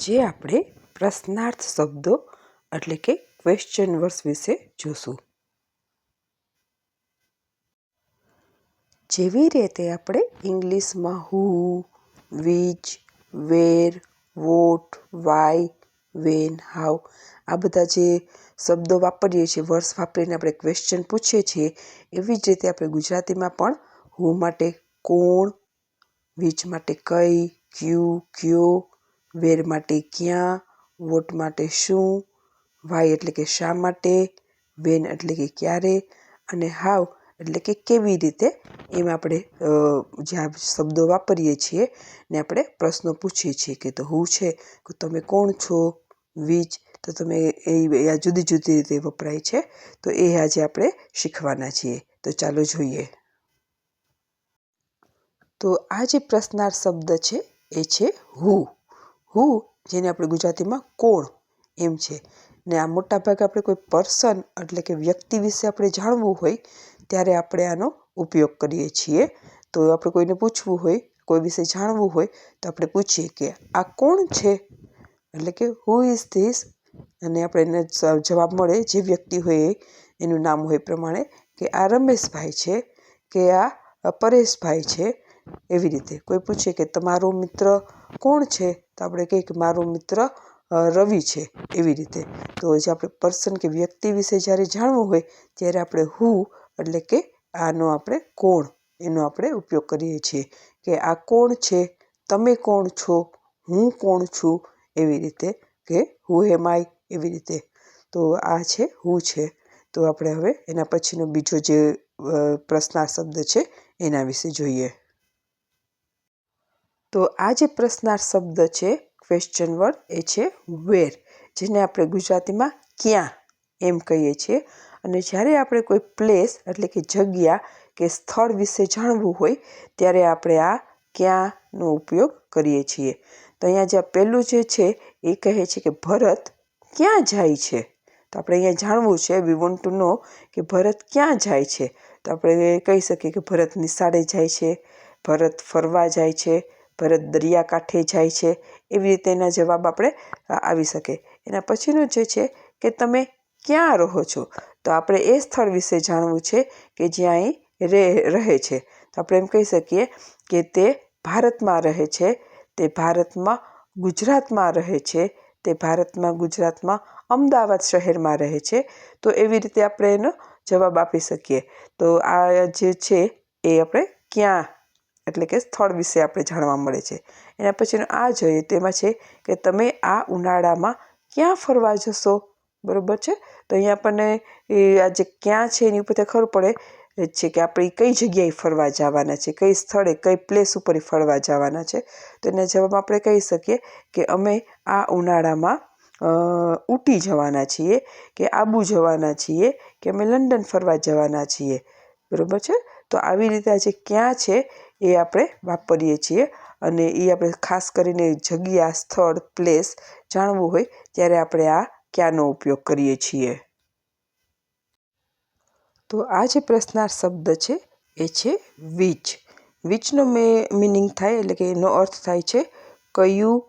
આજે આપણે પ્રશ્નાર્થ શબ્દો એટલે કે ક્વેશ્ચન વર્ડ્સ વિશે જોશું. જેવી રીતે આપણે ઇંગ્લિશમાં who which where what why when how આ બધા જે શબ્દો વાપરીએ છીએ વર્ડ્સ વાપરીને આપણે ક્વેશ્ચન પૂછીએ છીએ, એવી જ રીતે આપણે ગુજરાતીમાં પણ હુ માટે કોણ વીજ માટે કઈ, ક્યુ, કયો વેર માટે ક્યાં, વોટ માટે શું, વાય એટલે કે શા માટે, વેન એટલે કે ક્યારે અને હાવ એટલે કે કેવી રીતે, એમ આપણે જે શબ્દો વાપરીએ છીએ ને આપણે પ્રશ્નો પૂછીએ છીએ કે તો હું છે કે તમે કોણ છો, વીજ, તો તમે એ આ જુદી જુદી રીતે વપરાય છે, તો એ આજે આપણે શીખવાના છીએ. તો ચાલો જોઈએ. તો આ જે પ્રશ્નાર્થ શબ્દ છે, એ છે હું. હું, જેને આપણે ગુજરાતીમાં કોણ એમ છે. ને આ મોટાભાગે આપણે કોઈ પર્સન એટલે કે વ્યક્તિ વિશે આપણે જાણવું હોય, ત્યારે આપણે આનો ઉપયોગ કરીએ છીએ. તો આપણે કોઈને પૂછવું હોય, કોઈ વિશે જાણવું હોય, તો આપણે પૂછીએ કે આ કોણ છે? એટલે કે હુ ઇઝ ધીસ અને આપણે એને જવાબ મળે જે વ્યક્તિ હોય એનું નામ હોય પ્રમાણે કે આ રમેશભાઈ છે, કે આ પરેશભાઈ છે, એવી રીતે. કોઈ પૂછે કે તમારો મિત્ર કોણ છે? તો આપણે કહીએ કે મારો મિત્ર રવિ છે એવી રીતે. તો જે આપણે પર્સન કે વ્યક્તિ વિશે જ્યારે જાણવું હોય, ત્યારે આપણે હુ એટલે કે આનો આપણે કોણ, એનો આપણે ઉપયોગ કરીએ છીએ. કે આ કોણ છે? તમે કોણ છો? હું કોણ છું? એવી રીતે કે હુ એમ આઈ એવી રીતે. તો આ છે હુ છે. તો આપણે હવે એના પછીનો બીજો જે પ્રશ્નાર્થ શબ્દ છે, એના વિશે જોઈએ. તો આ જે પ્રશ્નાર્થ શબ્દ છે ક્વેશ્ચન વર્ડ એ છે વેર જેને આપણે ગુજરાતીમાં ક્યાં એમ કહીએ છીએ. અને જ્યારે આપણે કોઈ પ્લેસ એટલે કે જગ્યા કે સ્થળ વિશે જાણવું હોય, ત્યારે આપણે આ ક્યાંનો ઉપયોગ કરીએ છીએ. તો અહીંયા જે પહેલું જે છે, એ કહે છે કે ભરત ક્યાં જાય છે? તો આપણે અહીંયા જાણવું છે વી વોન્ટ ટુ નો કે ભરત ક્યાં જાય છે? તો આપણે કહી શકીએ કે ભરત નિશાળે જાય છે, ભરત ફરવા જાય છે ભરત દરિયાકાંઠે જાય છે, એવી રીતે એના જવાબ આપણે આવી શકે. એના પછીનું જે છે કે તમે ક્યાં રહો છો? તો આપણે એ સ્થળ વિશે જાણવું છે કે જ્યાં એ રહે રહે છે. તો આપણે એમ કહી શકીએ કે તે ભારતમાં રહે છે, તે ભારતમાં ગુજરાતમાં રહે છે, તે ભારતમાં ગુજરાતમાં અમદાવાદ શહેરમાં રહે છે. તો એવી રીતે આપણે એનો જવાબ આપી શકીએ. તો આ જે છે એ આપણે ક્યાં એટલે કે સ્થળ વિશે આપણે જાણવા મળે છે. એના પછીનું આ જોઈએ તેમાં છે કે તમે આ ઉનાળામાં ક્યાં ફરવા જશો? બરાબર છે? તો અહીંયા આપણને એ આ જે ક્યાં છે એની ઉપર ખબર પડે છે કે આપણે કઈ જગ્યાએ ફરવા જવાના છે, કઈ સ્થળે, કઈ પ્લેસ ઉપર ફરવા જવાના છે. તો એના જવાબ આપણે કહી શકીએ કે અમે આ ઉનાળામાં ઊટી જવાના છીએ, કે આબુ જવાના છીએ, કે અમે લંડન ફરવા જવાના છીએ. બરાબર છે? તો આવી રીતે આ જે ક્યાં છે એ આપણે વાપરીએ છીએ અને એ આપણે ખાસ કરીને જગ્યા, સ્થળ પ્લેસ જાણવું હોય ત્યારે આપણે આ ક્યાંનો ઉપયોગ કરીએ છીએ? તો આ જે પ્રશ્નાર્થ શબ્દ છે, એ છે વીચ વીચનો મે મિનિંગ થાય એટલે કે એનો અર્થ થાય છે કયું,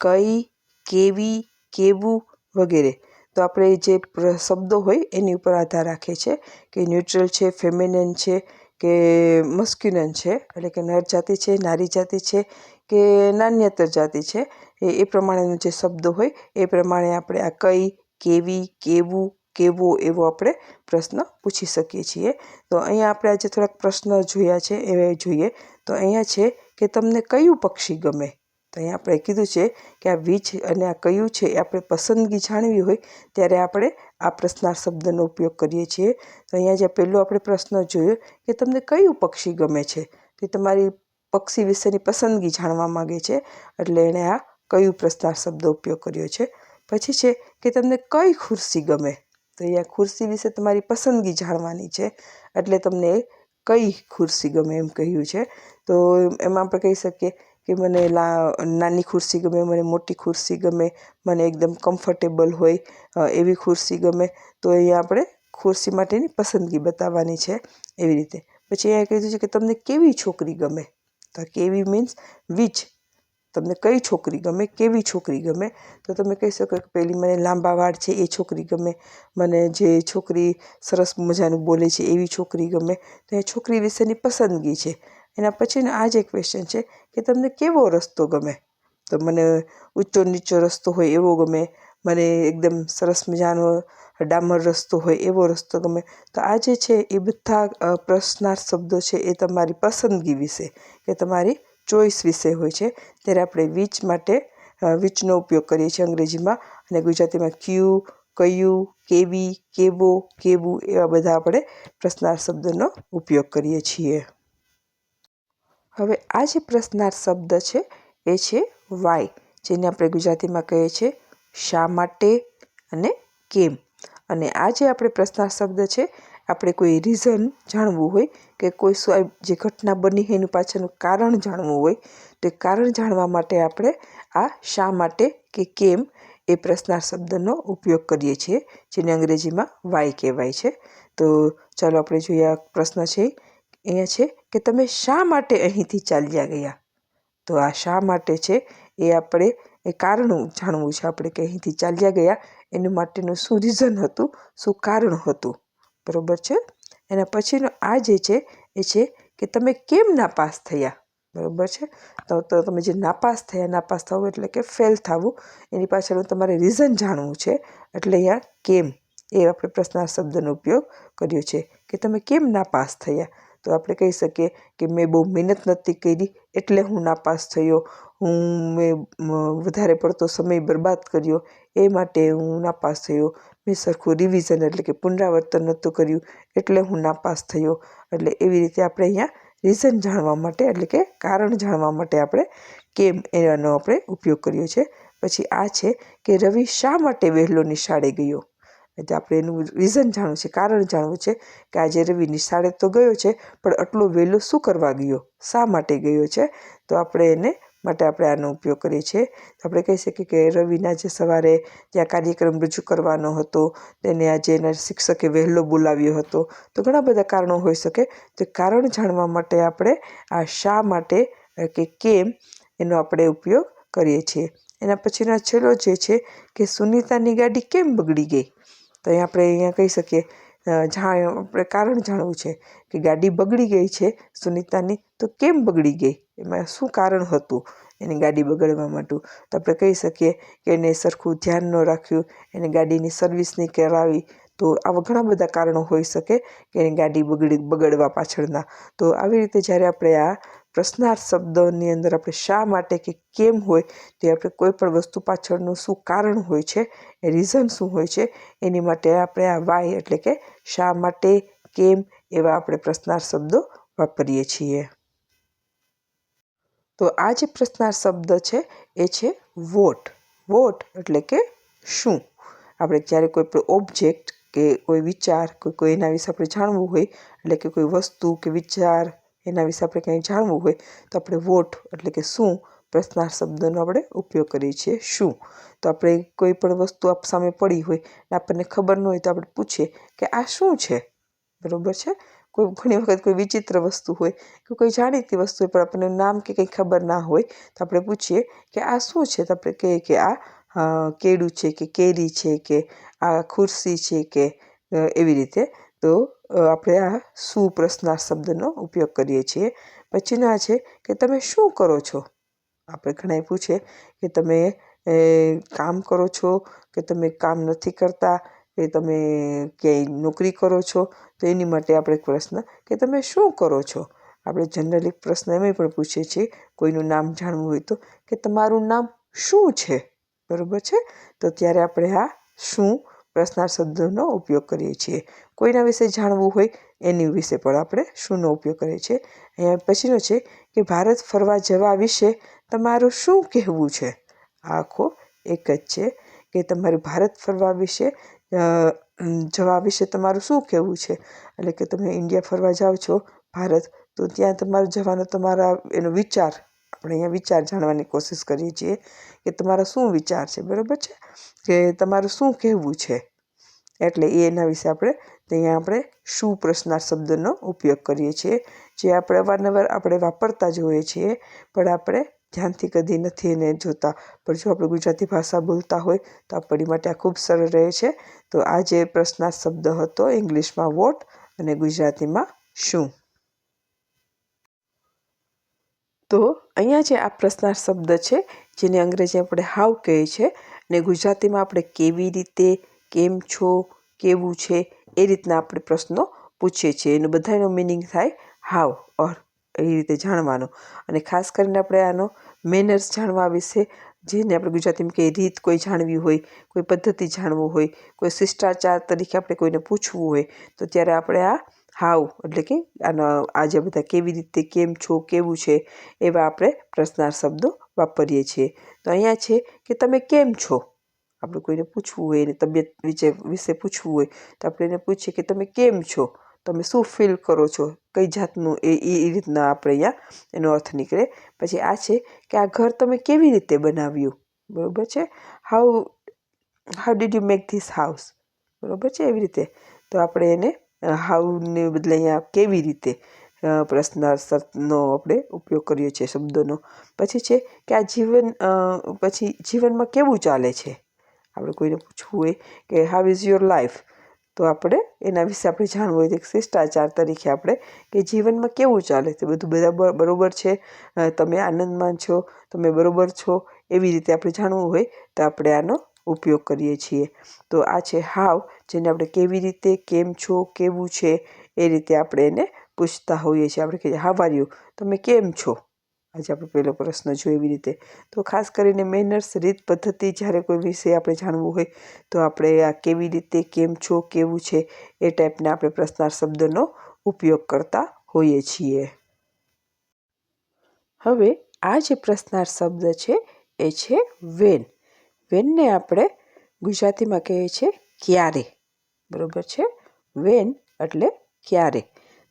કઈ, કેવી, કેવું વગેરે. તો આપણે જે શબ્દો હોય એની ઉપર આધાર રાખે છે કે ન્યુટ્રલ છે ફેમિનેન છે કે મસ્ક્યુલન છે, એટલે કે નર જાતિ છે, નારી જાતિ છે, કે નાન્યતર જાતિ છે, એ એ પ્રમાણેનો જે શબ્દો હોય, એ પ્રમાણે આપણે આ કઈ, કેવી, કેવું, કેવો એવો આપણે પ્રશ્ન પૂછી શકીએ છીએ. તો અહીંયા આપણે આજે થોડાક પ્રશ્ન જોયા છે, એ જોઈએ. તો અહીંયા છે કે તમને કયું પક્ષી ગમે? અહીંયા આપણે કીધું છે કે આ વીજ અને આ કયું છે એ આપણે પસંદગી જાણવી હોય ત્યારે આપણે આ પ્રશ્નાર્થ શબ્દનો ઉપયોગ કરીએ છીએ. તો અહીંયા જે પહેલો આપણે પ્રશ્ન જોયો કે તમને કયું પક્ષી ગમે છે? તે તમારી પક્ષી વિશેની પસંદગી જાણવા માગે છે. એટલે એણે આ કયું પ્રશ્નાર્થ શબ્દ ઉપયોગ કર્યો છે. પછી છે કે તમને કઈ ખુરશી ગમે? તો અહીંયા ખુરશી વિશે તમારી પસંદગી જાણવાની છે. એટલે તમને કઈ ખુરશી ગમે એમ કહ્યું છે. તો એમાં આપણે કહી શકીએ કે મને લા, નાની ખુરશી ગમે, મને મોટી ખુરશી ગમે, મને એકદમ કમ્ફર્ટેબલ હોય એવી ખુરશી ગમે, તો અહીંયા આપણે ખુરશી માટેની પસંદગી બતાવવાની છે એવી રીતે. પછી અહીંયા કીધું છે કે તમને કેવી છોકરી ગમે? તો કેવી મીન્સ વિચ તમને કઈ છોકરી ગમે? કેવી છોકરી ગમે? તો તમે કહી શકો કે પેલી મને લાંબા વાળ છે, એ છોકરી ગમે. મને જે છોકરી સરસ મજાનું બોલે છે, એવી છોકરી ગમે. તો એ છોકરી વિશેની પસંદગી છે. એના પછીનો આ જે ક્વેશ્ચન છે કે તમને કેવો રસ્તો ગમે? તો મને ઊંચો નીચો રસ્તો હોય એવો ગમે, મને એકદમ સરસ મજાનો ડામર રસ્તો હોય એવો રસ્તો ગમે. તો આ જે છે એ બધા પ્રશ્નાર્થ શબ્દો છે એ તમારી પસંદગી વિશે, કે તમારી ચોઈસ વિશે હોય છે. ત્યારે આપણે વીચ માટે વીચનો ઉપયોગ કરીએ છીએ અંગ્રેજીમાં અને ગુજરાતીમાં ક્યુ, કયું, કેવી, કેવો, કેવું એવા બધા આપણે પ્રશ્નાર્થ શબ્દનો ઉપયોગ કરીએ છીએ. હવે આ જે પ્રશ્નાર્થ શબ્દ છે, એ છે વાય જેને આપણે ગુજરાતીમાં કહીએ છીએ શા માટે અને કેમ. અને આ જે આપણે પ્રશ્નાર્થ શબ્દ છે, આપણે કોઈ રીઝન જાણવું હોય કે કોઈ જે ઘટના બની હોય એનું પાછળનું કારણ જાણવું હોય, તો એ કારણ જાણવા માટે આપણે આ શા માટે કે કેમ એ પ્રશ્નાર્થ શબ્દનો ઉપયોગ કરીએ છીએ, જેને અંગ્રેજીમાં વાય કહેવાય છે. તો ચાલો આપણે જોઈએ આ પ્રશ્ન છે. અહીંયા છે કે તમે શા માટે અહીંથી ચાલ્યા ગયા? તો આ શા માટે છે એ આપણે, એ કારણો જાણવું છે આપણે કે અહીંથી ચાલ્યા ગયા. એનું માટેનું શું રીઝન હતું? શું કારણ હતું? બરાબર છે? એના પછીનો આ જે છે, એ છે કે તમે કેમ નાપાસ થયા? બરાબર છે? તો તમે જે નાપાસ થયા, નાપાસ થવું એટલે કે ફેલ થવું. એની પાછળનું તમારે રીઝન જાણવું છે. એટલે અહીંયા કેમ? એ આપણે પ્રશ્નાર્થ શબ્દનો ઉપયોગ કર્યો છે કે તમે કેમ નાપાસ થયા? તો આપણે કહી શકીએ કે મેં બહુ મહેનત નથી કરી એટલે હું નાપાસ થયો. હું મેં વધારે પડતો સમય બરબાદ કર્યો. એ માટે હું નાપાસ થયો. મેં સરખું રિવિઝન એટલે કે પુનરાવર્તન નહોતું કર્યું એટલે હું નાપાસ થયો. એટલે એવી રીતે આપણે અહીંયા રીઝન જાણવા માટે એટલે કે કારણ જાણવા માટે આપણે કેમ એનો આપણે ઉપયોગ કર્યો છે. પછી આ છે કે રવિ શા માટે વહેલો નિશાળે ગયો? એટલે આપણે એનું રીઝન જાણવું છે, કારણ જાણવું છે કે આજે રવિ નિશાળે તો ગયો છે, પણ આટલો વહેલો શું કરવા ગયો? શા માટે ગયો છે? તો આપણે એને માટે આપણે આનો ઉપયોગ કરીએ છીએ. આપણે કહી શકીએ કે રવિના જે સવારે ત્યાં કાર્યક્રમ રજૂ કરવાનો હતો, તેને આજે એના શિક્ષકે વહેલો બોલાવ્યો હતો. તો ઘણા બધા કારણો હોઈ શકે. તો કારણ જાણવા માટે આપણે આ શા માટે કે કેમ એનો આપણે ઉપયોગ કરીએ છીએ. એના પછીનો છેલ્લો જે છે કે સુનિતાની ગાડી કેમ બગડી ગઈ? તો અહીં આપણે અહીંયા કહી શકીએ જાણ, આપણે કારણ જાણવું છે કે ગાડી બગડી ગઈ છે સુનિતાની, તો કેમ બગડી ગઈ? એમાં શું કારણ હતું એની ગાડી બગડવા માટે? તો આપણે કહી શકીએ કે એને સરખું ધ્યાન ન રાખ્યું, એની ગાડીની સર્વિસ નહીં કરાવી, તો આવા ઘણા બધા કારણો હોઈ શકે કે એની ગાડી બગડી, બગડવા પાછળના. તો આવી રીતે જ્યારે આપણે આ પ્રશ્નાર્થ શબ્દોની અંદર આપણે શા માટે કે કેમ હોય તે આપણે કોઈ પણ વસ્તુ પાછળનું શું કારણ હોય છે, એ રીઝન શું હોય છે, એની માટે આપણે આ વાય એટલે કે શા માટે, કેમ એવા આપણે પ્રશ્નાર્થ શબ્દો વાપરીએ છીએ. તો આ જે પ્રશ્નાર્થ શબ્દ છે, એ છે વોટ વોટ એટલે કે શું? આપણે જ્યારે કોઈ પણ ઓબ્જેક્ટ કે કોઈ વિચાર કોઈ કોઈ એના વિશે આપણે જાણવું હોય, એટલે કે કોઈ વસ્તુ કે વિચાર એના વિશે આપણે કંઈ જાણવું હોય તો આપણે વોટ એટલે કે શું પ્રશ્નાર્થ શબ્દનો આપણે ઉપયોગ કરીએ છીએ શું. તો આપણે કોઈ પણ વસ્તુ આપ સામે પડી હોય ને આપણને ખબર ન હોય તો આપણે પૂછીએ કે આ શું છે? બરાબર છે? કોઈ ઘણી વખત કોઈ વિચિત્ર વસ્તુ હોય કે કોઈ જાણીતી વસ્તુ હોય પણ આપણને નામ કે કંઈ ખબર ના હોય તો આપણે પૂછીએ કે આ શું છે? તો આપણે કહીએ કે આ કેળું છે કે કેરી છે કે આ ખુરશી છે કે એવી રીતે. તો આપણે આ સુપ્રશ્નાર્થ શબ્દનો ઉપયોગ કરીએ છીએ. પછીના છે કે તમે શું કરો છો? આપણે ઘણાએ પૂછે કે તમે કામ કરો છો? કે તમે કામ નથી કરતા? કે તમે ક્યાંય નોકરી કરો છો? તો એની માટે આપણે પ્રશ્ન કે તમે શું કરો છો? આપણે જનરલી પ્રશ્ન એમ પણ પૂછીએ છીએ. કોઈનું નામ જાણવું હોય તો કે તમારું નામ શું છે? બરાબર છે? તો ત્યારે આપણે આ શું પ્રશ્નાર્થ શબ્દનો ઉપયોગ કરીએ છીએ. કોઈના વિશે જાણવું હોય એની વિશે પણ આપણે શુંનો ઉપયોગ કરીએ છીએ? અહીંયા પછીનો છે કે ભારત ફરવા જવા વિશે તમારું શું કહેવું છે? આખો એક જ છે કે તમારું ભારત ફરવા વિશે જવા વિશે તમારું શું કહેવું છે? એટલે કે તમે ઇન્ડિયા ફરવા જાઓ છો, ભારત, તો ત્યાં તમારે જવાનો તમારા એનો વિચાર, આપણે અહીંયા વિચાર જાણવાની કોશિશ કરીએ છીએ કે તમારા શું વિચાર છે? બરાબર છે? કે તમારું શું કહેવું છે? એટલે એ એના વિશે આપણે ત્યાં આપણે શું પ્રશ્નાર્થ શબ્દનો ઉપયોગ કરીએ છીએ, જે આપણે અવારનવાર આપણે વાપરતા જ હોઈએ છીએ, પણ આપણે ધ્યાનથી કદી નથી એને જોતા. પણ જો આપણે ગુજરાતી ભાષા બોલતા હોય, તો આપણી માટે આ ખૂબ સરળ રહે છે. તો આ જે પ્રશ્નાર્થ શબ્દ હતો, ઇંગ્લિશમાં વોટ અને ગુજરાતીમાં શું? તો અહીંયા જે આ પ્રશ્નાર્થ શબ્દ છે, જેને અંગ્રેજી આપણે હાવ કહે છે, ને ગુજરાતીમાં આપણે કેવી રીતે કેમ છો, કેવું છે, એ રીતના આપણે પ્રશ્નો પૂછીએ છીએ. એનો બધાનો મિનિંગ થાય હાવ ઓર એ રીતે જાણવાનો. અને ખાસ કરીને આપણે આનો મેનર્સ જાણવા વિશે, જેને આપણે ગુજરાતીમાં કહીએ રીત કોઈ જાણવી હોય, કોઈ પદ્ધતિ જાણવું હોય, કોઈ શિષ્ટાચાર તરીકે આપણે કોઈને પૂછવું હોય, તો ત્યારે આપણે આ હાવ એટલે કે આના આજે બધા કેવી રીતે, કેમ છો, કેવું છે, એવા આપણે પ્રશ્નાર્થ શબ્દો વાપરીએ છીએ. તો અહીંયા છે કે તમે કેમ છો? આપણે કોઈને પૂછવું હોય, એની તબિયત વિશે વિશે પૂછવું હોય, તો આપણે એને પૂછીએ કે તમે કેમ છો? તમે શું ફીલ કરો છો? કઈ જાતનું એ એ રીતના આપણે અહીંયા એનો અર્થ નીકળે. પછી આ છે કે આ ઘર તમે કેવી રીતે બનાવ્યું? બરાબર છે? How how did you make this house બરાબર છે? એવી રીતે. તો આપણે એને હાઉને બદલે અહીંયા કેવી રીતે પ્રશ્નાર્થનો આપણે ઉપયોગ કર્યો છે, શબ્દોનો. પછી છે કે આ જીવન પછી જીવનમાં કેવું ચાલે છે? આપણે કોઈને પૂછવું હોય કે હાવ ઇઝ યોર લાઈફ તો આપણે એના વિશે આપણે જાણવું હોય તો શિષ્ટાચાર તરીકે આપણે કે જીવનમાં કેવું ચાલે છે? બધું બધા બરાબર છે? તમે આનંદમાં છો? તમે બરાબર છો? એવી રીતે આપણે જાણવું હોય તો આપણે આનો ઉપયોગ કરીએ છીએ. તો આ છે હાવ જેને આપણે કેવી રીતે, કેમ છો, કેવું છે, એ રીતે આપણે એને પૂછતા હોઈએ છીએ. આપણે કહીએ હાવ આર યુ તમે કેમ છો? આજે આપણે પહેલો પ્રશ્ન જો એવી રીતે. તો ખાસ કરીને મેનર્સ રીત, પદ્ધતિ જ્યારે કોઈ વિશે આપણે જાણવું હોય, તો આપણે આ કેવી રીતે, કેમ છો, કેવું છે, એ ટાઈપના આપણે પ્રશ્નાર્થ શબ્દનો ઉપયોગ કરતા હોઈએ છીએ. હવે આ જે પ્રશ્નાર્થ શબ્દ છે, એ છે વેન વેનને આપણે ગુજરાતીમાં કહીએ છીએ ક્યારે. બરાબર છે? વેન એટલે ક્યારે.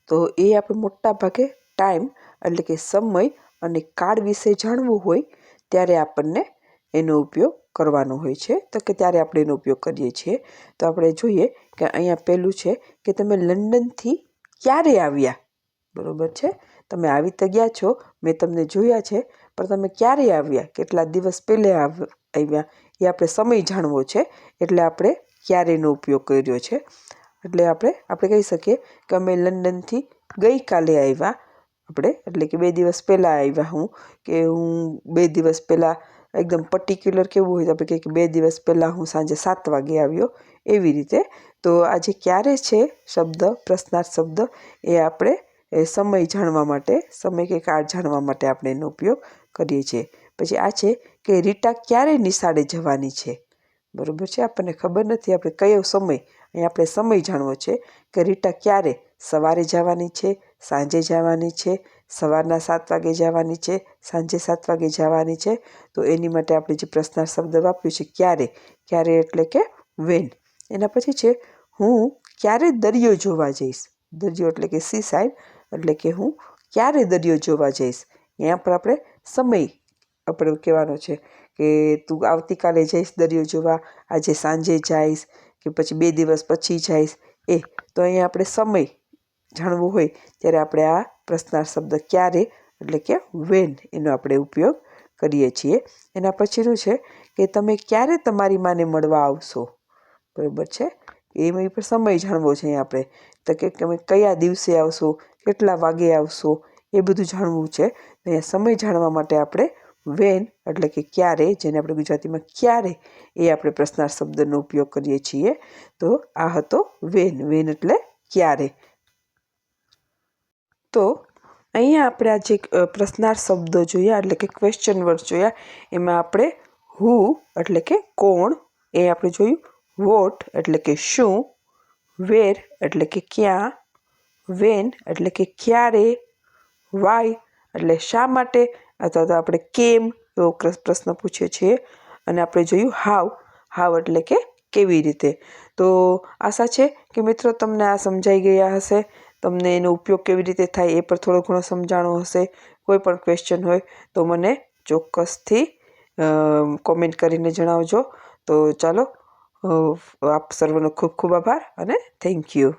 તો એ આપણે મોટા ભાગે ટાઈમ એટલે કે સમય અને કાર્ડ વિશે જાણવું હોય, ત્યારે આપણને એનો ઉપયોગ કરવાનો હોય છે. તો કે ત્યારે આપણે એનો ઉપયોગ કરીએ છીએ. તો આપણે જોઈએ કે અહીંયા પહેલું છે કે તમે લંડનથી ક્યારે આવ્યા? બરાબર છે? તમે આવી તો ગયા છો, મેં તમને જોયા છે, પણ તમે ક્યારે આવ્યા? કેટલા દિવસ પહેલે આવ્યા? એ આપણે સમય જાણવો છે, એટલે આપણે ક્યારેનો ઉપયોગ કર્યો છે. એટલે આપણે આપણે કહી શકીએ કે અમે લંડનથી ગઈકાલે આવ્યા આપણે. એટલે કે બે દિવસ પહેલાં આવ્યા હું, કે હું બે દિવસ પહેલાં એકદમ પર્ટિક્યુલર કેવું હોય તો આપણે કહીએ કે બે દિવસ પહેલાં હું સાંજે સાત વાગે આવ્યો એવી રીતે. તો આજે ક્યારે છે શબ્દ, પ્રશ્નાર્થ શબ્દ, એ આપણે સમય જાણવા માટે, સમય કે કાળ જાણવા માટે આપણે એનો ઉપયોગ કરીએ છીએ. પછી આ છે કે રીટા ક્યારે નિશાળે જવાની છે? બરાબર છે? આપણને ખબર નથી. આપણે કયો સમય, અહીં આપણે સમય જાણવો છે કે રીટા ક્યારે? સવારે જવાની છે, સાંજે જવાની છે, સવારના સાત વાગે જવાની છે, સાંજે સાત વાગે જવાની છે. તો એની માટે આપણે જે પ્રશ્નાર્થ શબ્દ વાપર્યું છે, ક્યારે? ક્યારે એટલે કે વેન એના પછી છે, હું ક્યારે દરિયો જોવા જઈશ? દરિયો એટલે કે સી સાઈડ એટલે કે હું ક્યારે દરિયો જોવા જઈશ? અહીંયા પર આપણે સમય આપણે કહેવાનો છે. કે તું આવતીકાલે જઈશ દરિયો જોવા, આજે સાંજે જઈશ કે પછી બે દિવસ પછી જઈશ. એ, તો અહીંયા આપણે સમય જાણવું હોય ત્યારે આપણે આ પ્રશ્નાર્થ શબ્દ ક્યારે એટલે કે વેન એનો આપણે ઉપયોગ કરીએ છીએ. એના પછીનું છે કે તમે ક્યારે તમારી માને મળવા આવશો? બરાબર છે? એમાં પણ સમય જાણવો છે અહીંયા આપણે. તો કે તમે કયા દિવસે આવશો, કેટલા વાગે આવશો, એ બધું જાણવું છે. અહીંયા સમય જાણવા માટે આપણે વેન એટલે કે ક્યારે, જેને આપણે ગુજરાતીમાં ક્યારે એ આપણે પ્રશ્નાર્થ શબ્દનો ઉપયોગ કરીએ છીએ, તો આ હતો વેન વેન એટલે ક્યારે. તો અહીંયા આપણે આ જે પ્રશ્નાર્થ શબ્દો જોયા, એટલે કે ક્વેશ્ચન વર્ડ જોયા, એમાં આપણે હુ એટલે કે કોણ, એ આપણે જોયું. વોટ એટલે કે શું. વેર એટલે કે ક્યાં. વેન એટલે કે ક્યારે. વાય એટલે શા માટે. અથવા તો આપણે કેમ એવો પ્રશ્ન પૂછીએ છીએ અને આપણે જોયું હાવ હાવ એટલે કે કેવી રીતે. તો આશા છે કે મિત્રો તમને આ સમજાઈ ગયા હશે. તમને એનો ઉપયોગ કેવી રીતે થાય એ પર થોડો ઘણો સમજાણો હશે. કોઈ પણ ક્વેશ્ચન હોય તો મને ચોક્કસથી કોમેન્ટ કરીને જણાવજો. તો ચાલો આપ સર્વનો ખૂબ ખૂબ આભાર અને થેન્ક યુ